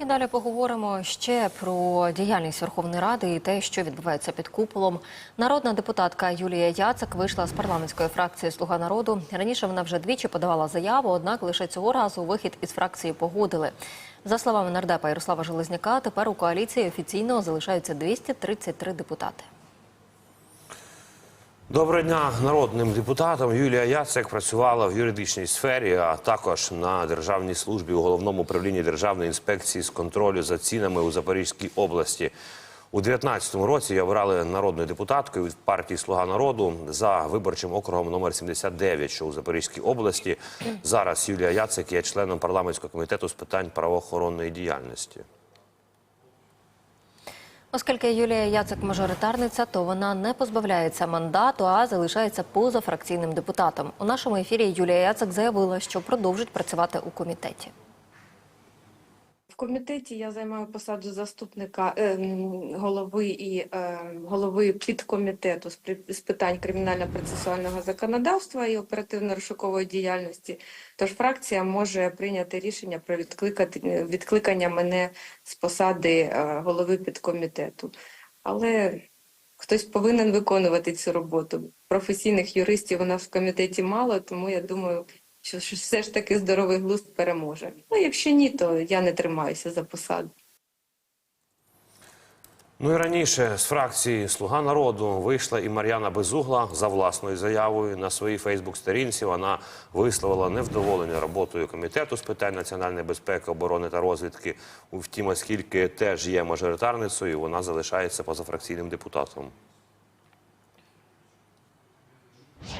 І далі поговоримо ще про діяльність Верховної Ради і те, що відбувається під куполом. Народна депутатка Юлія Яцик вийшла з парламентської фракції Слуга народу. Раніше вона вже двічі подавала заяву, однак лише цього разу вихід із фракції погодили. За словами нардепа Ярослава Железняка, тепер у коаліції офіційно залишаються 233 депутати. Доброго дня народним депутатам. Юлія Яцек працювала в юридичній сфері, а також на державній службі у головному управлінні Державної інспекції з контролю за цінами у Запорізькій області. У 2019 році її обрали народною депутаткою від партії Слуга народу за виборчим округом номер 79, що у Запорізькій області. Зараз Юлія Яцек є членом парламентського комітету з питань правоохоронної діяльності. Оскільки Юлія Яцик мажоритарниця, то вона не позбавляється мандату, а залишається позафракційним депутатом. У нашому ефірі Юлія Яцик заявила, що продовжить працювати у комітеті. Комітеті я займаю посаду заступника е, голови і е, голови підкомітету з з питань кримінально-процесуального законодавства і оперативно-розшукової діяльності. Тож фракція може прийняти рішення про відкликати відкликання мене з посади е, голови підкомітету. Але хтось повинен виконувати цю роботу. Професійних юристів у нас в комітеті мало, тому я думаю, що все ж таки здоровий глузд переможе. Ну, якщо ні, то я не тримаюся за посаду. Ну і раніше з фракції Слуга народу вийшла і Мар'яна Безугла за власною заявою на своїй Фейсбук-сторінці. Вона висловила невдоволення роботою комітету з питань національної безпеки, оборони та розвідки. Втім, оскільки теж є мажоритарницею, вона залишається позафракційним депутатом.